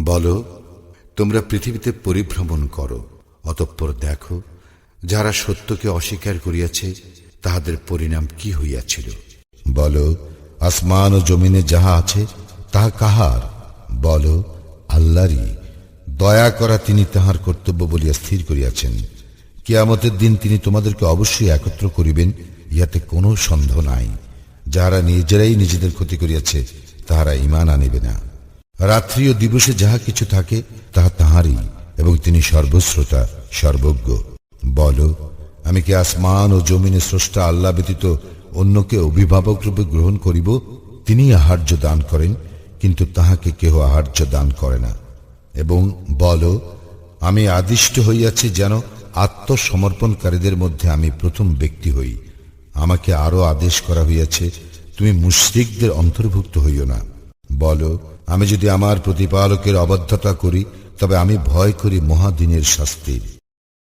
বলো, তোমরা পৃথিবীতে পরিভ্রমণ করো, অতঃপর দেখো, যারা সত্যকে অস্বীকার করিয়াছে, তাহাদের পরিণাম কি হইয়াছিল? বলো, আসমান ও জমিনে যাহা আছে, তাহা কাহার? বলো, আল্লাহরই। দয়া করা তিনি তাহার কর্তব্য বলিয়া স্থির করিয়াছেন। কিয়ামতের দিন তিনি তোমাদেরকে অবশ্যই একত্র করিবেন, ইহাতে কোনো সন্দেহ নাই। যাহারা নিজেরাই নিজেদের ক্ষতি করিয়াছে, তাহারা ইমান আনিবে না। রাত্রি ও দিবসে যাহা কিছু থাকে, তাহা তাহারই, এবং তিনি সর্বশ্রোতা, সর্বজ্ঞ। বল, আমি কি আসমান ও জমিনে স্রষ্টা আল্লাহ ব্যতীত অন্যকে অভিভাবক রূপে গ্রহণ করিব? তিনি আহার্য দান করেন, কিন্তু তাহাকে কেহ আহার্য দান করে না। এবং বল, আমি আদিষ্ট হইয়াছি যেন আত্মসমর্পণকারীদের মধ্যে আমি প্রথম ব্যক্তি হই। আমাকে আরও আদেশ করা হইয়াছে, তুমি মুশরিকদের অন্তর্ভুক্ত হইও না। বলো আমি যদি আমার প্রতিপালকের অবদ্ধতা করি তবে আমি ভয় করি মহাদিনের শাস্তির।